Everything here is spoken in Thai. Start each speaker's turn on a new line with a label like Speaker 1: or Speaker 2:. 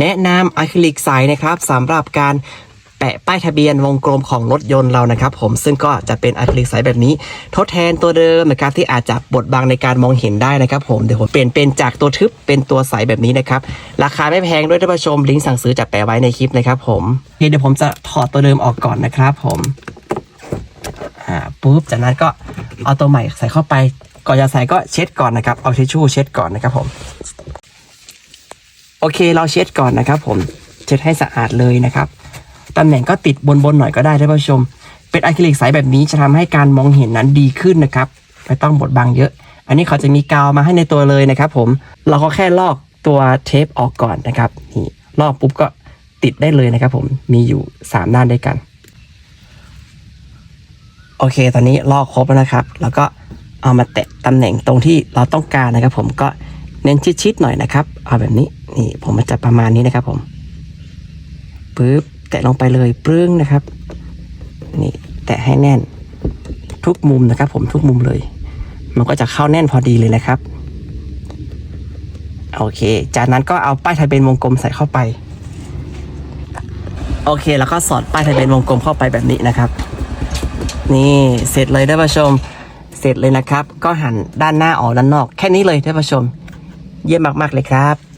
Speaker 1: แนะนำอะคริลิกใสนะครับสำหรับการแปะป้ายทะเบียนวงกลมของรถยนต์เรานะครับผมซึ่งก็จะเป็นอะคริลิกใสแบบนี้ ทดแทนตัวเดิมนะครับที่อาจจะบดบังในการมองเห็นได้นะครับผมเดี๋ยวผมเปลี่ยนเป็นจากตัวทึบเป็นตัวใสแบบนี้นะครับ ราคาไม่แพงด้วยท่านผู้ชมลิงก์สั่งซื้อจะแปะไว้ในคลิปนะครับผมเคเดี๋ยวผมจะถอดตัวเดิมออกก่อนนะครับผมอ่าปุ๊บจากนั้นก็เอาตัวใหม่ใส่เข้าไปก่อนจะใส่ก็เช็ดก่อนนะครับเอาทิชชู่เช็ดก่อนนะครับผม โอเคเราเช็ดก่อนนะครับ ผมเช็ดให้สะอาดเลยนะครับตำแหน่งก็ติดบนๆหน่อยก็ได้ท่านผู้ชม เป็นอะคริลิกใสแบบนี้จะทำให้การมองเห็นนั้นดีขึ้นนะครับไม่ต้องบดบังเยอะ อันนี้เขาจะมีกาวมาให้ในตัวเลยนะครับ ผมเราก็แค่ลอกตัวเทปออกก่อนนะครับนี่ลอกปุ๊บก็ติดได้เลยนะครับ ผมมีอยู่สามด้านด้วยกัน โอเค ตอนนี้ลอกครบแล้วนะครับ แล้วก็เอามาแตะตำแหน่งตรงที่เราต้องการนะครับ ผมก็เน้นชิดๆหน่อยนะครับ เอาแบบนี้ นี่ผมมันจะประมาณนี้นะครับผมปึ๊บแตะลงไปเลยปึ้งนะครับ นี่แตะให้แน่น ทุกมุมนะครับ ผมทุกมุมเลย มันก็จะเข้าแน่นพอดีเลยนะครับ โอเค จากนั้นก็เอาป้ายทะเบียนวงกลมใส่เข้าไป โอเค แล้วก็สอดป้ายทะเบียนวงกลมเข้าไปแบบนี้นะครับ นี่เสร็จเลยท่านผู้ชม เสร็จเลยนะครับ ก็หันด้านหน้าออกด้านนอก แค่นี้เลยท่านผู้ชม เยี่ยมมากๆเลยครับ